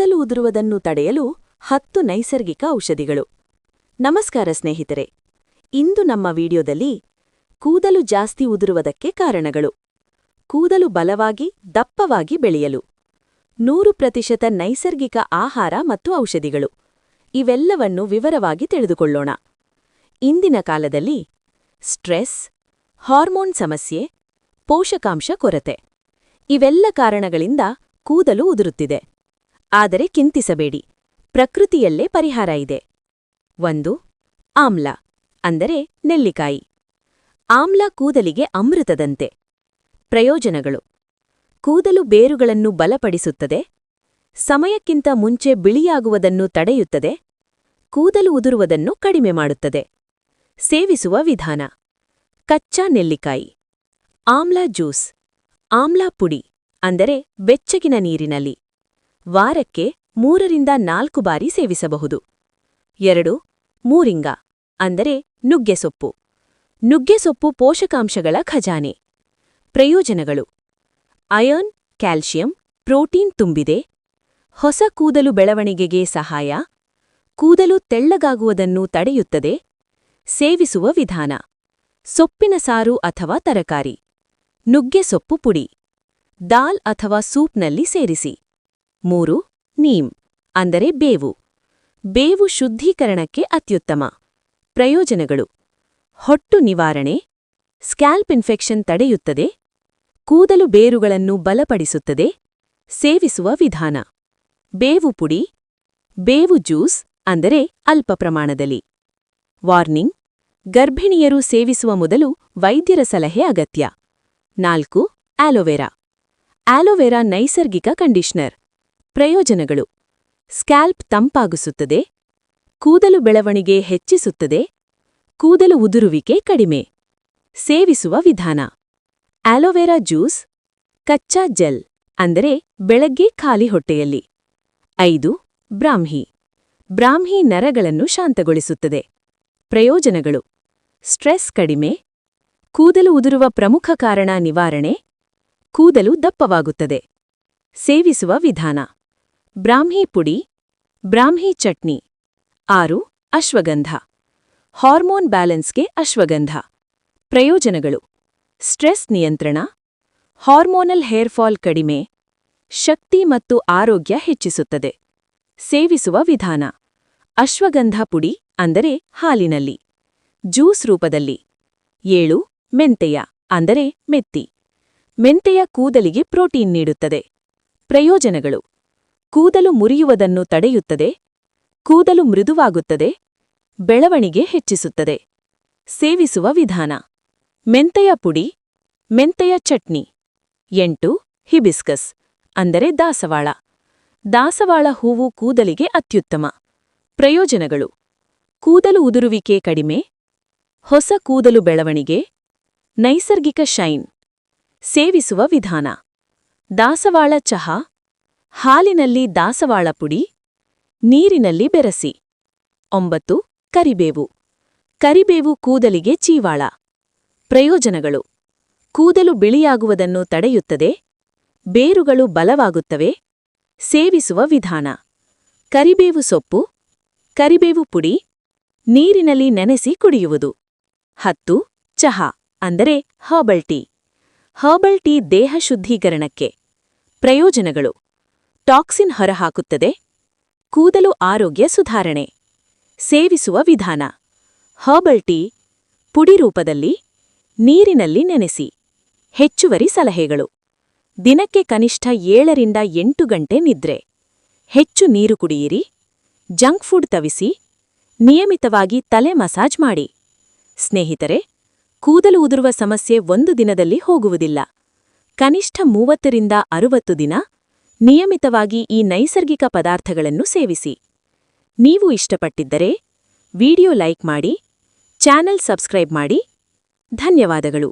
ಕೂದಲು ಉದುರುವುದನ್ನು ತಡೆಯಲು ಹತ್ತು ನೈಸರ್ಗಿಕ ಔಷಧಿಗಳು. ನಮಸ್ಕಾರ ಸ್ನೇಹಿತರೆ. ಇಂದು ನಮ್ಮ ವಿಡಿಯೋದಲ್ಲಿ ಕೂದಲು ಜಾಸ್ತಿ ಉದುರುವುದಕ್ಕೆ ಕಾರಣಗಳು. ಕೂದಲು ಬಲವಾಗಿ, ದಪ್ಪವಾಗಿ ಬೆಳೆಯಲು ನೂರು ಪ್ರತಿಶತ ನೈಸರ್ಗಿಕ ಆಹಾರ ಮತ್ತು ಔಷಧಿಗಳು. ಇವೆಲ್ಲವನ್ನು ವಿವರವಾಗಿ ತಿಳಿದುಕೊಳ್ಳೋಣ. ಇಂದಿನ ಕಾಲದಲ್ಲಿ ಸ್ಟ್ರೆಸ್, ಹಾರ್ಮೋನ್ ಸಮಸ್ಯೆ, ಪೋಷಕಾಂಶ ಕೊರತೆ ಇವೆಲ್ಲ ಕಾರಣಗಳಿಂದ ಕೂದಲು ಉದುರುತ್ತಿದೆ. ಆದರೆ ಚಿಂತಿಸಬೇಡಿ. ಪ್ರಕೃತಿಯಲ್ಲೇ ಪರಿಹಾರ ಇದೆ. ಒಂದು, ಆಮ್ಲ, ಅಂದರೆ ನೆಲ್ಲಿಕಾಯಿ. ಆಮ್ಲ ಕೂದಲಿಗೆ ಅಮೃತದಂತೆ. ಪ್ರಯೋಜನಗಳು. ಕೂದಲು ಬೇರುಗಳನ್ನು ಬಲಪಡಿಸುತ್ತದೆ. ಸಮಯಕ್ಕಿಂತ ಮುಂಚೆ ಬಿಳಿಯಾಗುವುದನ್ನು ತಡೆಯುತ್ತದೆ. ಕೂದಲು ಉದುರುವುದನ್ನು ಕಡಿಮೆ ಮಾಡುತ್ತದೆ. ಸೇವಿಸುವ ವಿಧಾನ. ಕಚ್ಚಾ ನೆಲ್ಲಿಕಾಯಿ. ಆಮ್ಲ ಜ್ಯೂಸ್. ಆಮ್ಲ ಪುಡಿ, ಅಂದರೆ ಬೆಚ್ಚಗಿನ ನೀರಿನಲ್ಲಿ. ವಾರಕ್ಕೆ ಮೂರರಿಂದ ನಾಲ್ಕು ಬಾರಿ ಸೇವಿಸಬಹುದು. ಎರಡು, ಮೂರಿಂಗ, ಅಂದರೆ ನುಗ್ಗೆಸೊಪ್ಪು ನುಗ್ಗೆಸೊಪ್ಪು ಪೋಷಕಾಂಶಗಳ ಖಜಾನೆ. ಪ್ರಯೋಜನಗಳು. ಅಯರ್ನ್ ಕ್ಯಾಲ್ಷಿಯಂ ಪ್ರೋಟೀನ್ ತುಂಬಿದೆ. ಹೊಸ ಕೂದಲು ಬೆಳವಣಿಗೆಗೆ ಸಹಾಯ. ಕೂದಲು ತೆಳ್ಳಗಾಗುವುದನ್ನು ತಡೆಯುತ್ತದೆ. ಸೇವಿಸುವ ವಿಧಾನ. ಸೊಪ್ಪಿನ ಸಾರು ಅಥವಾ ತರಕಾರಿ. ನುಗ್ಗೆಸೊಪ್ಪು ಪುಡಿ. ದಾಲ್ ಅಥವಾ ಸೂಪ್ನಲ್ಲಿ ಸೇರಿಸಿ. ಮೂರು, ನೀಮ್, ಅಂದರೆ ಬೇವು. ಬೇವು ಶುದ್ಧೀಕರಣಕ್ಕೆ ಅತ್ಯುತ್ತಮ. ಪ್ರಯೋಜನಗಳು. ಹೊಟ್ಟು ನಿವಾರಣೆ. ಸ್ಕ್ಯಾಲ್ಪ್ ಇನ್ಫೆಕ್ಷನ್ ತಡೆಯುತ್ತದೆ. ಕೂದಲು ಬೇರುಗಳನ್ನು ಬಲಪಡಿಸುತ್ತದೆ. ಸೇವಿಸುವ ವಿಧಾನ. ಬೇವು ಪುಡಿ. ಬೇವು ಜ್ಯೂಸ್, ಅಂದರೆ ಅಲ್ಪ ಪ್ರಮಾಣದಲ್ಲಿ. ವಾರ್ನಿಂಗ್. ಗರ್ಭಿಣಿಯರು ಸೇವಿಸುವ ಮೊದಲು ವೈದ್ಯರ ಸಲಹೆ ಅಗತ್ಯ. ನಾಲ್ಕು, ಆಲೋವೆರಾ. ಆಲೋವೆರಾ ನೈಸರ್ಗಿಕ ಕಂಡೀಷನರ್. ಪ್ರಯೋಜನಗಳು. ಸ್ಕ್ಯಾಲ್ಪ್ ತಂಪಾಗಿಸುತ್ತದೆ. ಕೂದಲು ಬೆಳವಣಿಗೆ ಹೆಚ್ಚಿಸುತ್ತದೆ. ಕೂದಲು ಉದುರುವಿಕೆ ಕಡಿಮೆ. ಸೇವಿಸುವ ವಿಧಾನ. ಆಲೋವೆರಾ ಜ್ಯೂಸ್, ಕಚ್ಚಾ ಜೆಲ್, ಅಂದರೆ ಬೆಳಗ್ಗೆ ಖಾಲಿ ಹೊಟ್ಟೆಯಲ್ಲಿ. ಐದು, ಬ್ರಾಹ್ಮಿ. ಬ್ರಾಹ್ಮಿ ನರಗಳನ್ನು ಶಾಂತಗೊಳಿಸುತ್ತದೆ. ಪ್ರಯೋಜನಗಳು. ಸ್ಟ್ರೆಸ್ ಕಡಿಮೆ. ಕೂದಲು ಉದುರುವ ಪ್ರಮುಖ ಕಾರಣ ನಿವಾರಣೆ. ಕೂದಲು ದಪ್ಪವಾಗುತ್ತದೆ. ಸೇವಿಸುವ ವಿಧಾನ. ಬ್ರಾಹ್ಮಿ ಪುಡಿ, ಬ್ರಾಹ್ಮಿ ಚಟ್ನಿ. ಆರು, ಅಶ್ವಗಂಧ. ಹಾರ್ಮೋನ್ ಬ್ಯಾಲೆನ್ಸ್ಗೆ ಅಶ್ವಗಂಧ. ಪ್ರಯೋಜನಗಳು. ಸ್ಟ್ರೆಸ್ ನಿಯಂತ್ರಣ. ಹಾರ್ಮೋನಲ್ ಹೇರ್ಫಾಲ್ ಕಡಿಮೆ. ಶಕ್ತಿ ಮತ್ತು ಆರೋಗ್ಯ ಹೆಚ್ಚಿಸುತ್ತದೆ. ಸೇವಿಸುವ ವಿಧಾನ. ಅಶ್ವಗಂಧ ಪುಡಿ ಅಂದರೆ ಹಾಲಿನಲ್ಲಿ. ಜ್ಯೂಸ್ ರೂಪದಲ್ಲಿ. ಏಳು, ಮೆಂತೆಯ ಅಂದರೆ ಮೆತ್ತಿ. ಮೆಂತೆಯ ಕೂದಲಿಗೆ ಪ್ರೋಟೀನ್ ನೀಡುತ್ತದೆ. ಪ್ರಯೋಜನಗಳು. ಕೂದಲು ಮುರಿಯುವುದನ್ನು ತಡೆಯುತ್ತದೆ, ಕೂದಲು ಮೃದುವಾಗುತ್ತದೆ, ಬೆಳವಣಿಗೆ ಹೆಚ್ಚಿಸುತ್ತದೆ. ಸೇವಿಸುವ ವಿಧಾನ, ಮೆಂತೆಯ ಪುಡಿ, ಮೆಂತೆಯ ಚಟ್ನಿ. ಎಂಟು, ಹಿಬಿಸ್ಕಸ್, ಅಂದರೆ ದಾಸವಾಳ. ದಾಸವಾಳ ಹೂವು ಕೂದಲಿಗೆ ಅತ್ಯುತ್ತಮ. ಪ್ರಯೋಜನಗಳು, ಕೂದಲು ಉದುರುವಿಕೆ ಕಡಿಮೆ, ಹೊಸ ಕೂದಲು ಬೆಳವಣಿಗೆ, ನೈಸರ್ಗಿಕ ಶೈನ್. ಸೇವಿಸುವ ವಿಧಾನ, ದಾಸವಾಳ ಚಹಾ ಹಾಲಿನಲ್ಲಿ ದಾಸವಾಳ ಪುಡಿ, ನೀರಿನಲ್ಲಿ ಬೆರಸಿ. ಒಂಬತ್ತು, ಕರಿಬೇವು. ಕರಿಬೇವು ಕೂದಲಿಗೆ ಚೀವಾಳ. ಪ್ರಯೋಜನಗಳು. ಕೂದಲು ಬಿಳಿಯಾಗುವುದನ್ನು ತಡೆಯುತ್ತದೆ. ಬೇರುಗಳು ಬಲವಾಗುತ್ತವೆ. ಸೇವಿಸುವ ವಿಧಾನ. ಕರಿಬೇವು ಸೊಪ್ಪು. ಕರಿಬೇವು ಪುಡಿ. ನೀರಿನಲ್ಲಿ ನೆನೆಸಿ ಕುಡಿಯುವುದು. ಹತ್ತು, ಚಹಾ, ಅಂದರೆ ಹರ್ಬಲ್ ಟೀ. ಹರ್ಬಲ್ ಟೀ ದೇಹ ಶುದ್ಧೀಕರಣಕ್ಕೆ. ಪ್ರಯೋಜನಗಳು. ಟಾಕ್ಸಿನ್ ಹೊರಹಾಕುತ್ತದೆ. ಕೂದಲು ಆರೋಗ್ಯ ಸುಧಾರಣೆ. ಸೇವಿಸುವ ವಿಧಾನ. Herbal tea. ಪುಡಿ ರೂಪದಲ್ಲಿ ನೀರಿನಲ್ಲಿ ನೆನೆಸಿ. ಹೆಚ್ಚುವರಿ ಸಲಹೆಗಳು. ದಿನಕ್ಕೆ ಕನಿಷ್ಠ ಏಳರಿಂದ ಎಂಟು ಗಂಟೆ ನಿದ್ರೆ. ಹೆಚ್ಚು ನೀರು ಕುಡಿಯಿರಿ. ಜಂಕ್ ಫುಡ್ ತವಿಸಿ. ನಿಯಮಿತವಾಗಿ ತಲೆ ಮಸಾಜ್ ಮಾಡಿ. ಸ್ನೇಹಿತರೆ, ಕೂದಲು ಉದುರುವ ಸಮಸ್ಯೆ ಒಂದು ದಿನದಲ್ಲಿ ಹೋಗುವುದಿಲ್ಲ. ಕನಿಷ್ಠ ಮೂವತ್ತರಿಂದ ಅರುವತ್ತು ದಿನ ನಿಯಮಿತವಾಗಿ ಈ ನೈಸರ್ಗಿಕ ಪದಾರ್ಥಗಳನ್ನು ಸೇವಿಸಿ. ನೀವು ಇಷ್ಟಪಟ್ಟಿದ್ದರೆ ವಿಡಿಯೋ ಲೈಕ್ ಮಾಡಿ ಚಾನೆಲ್ ಸಬ್ಸ್ಕ್ರೈಬ್ ಮಾಡಿ. ಧನ್ಯವಾದಗಳು.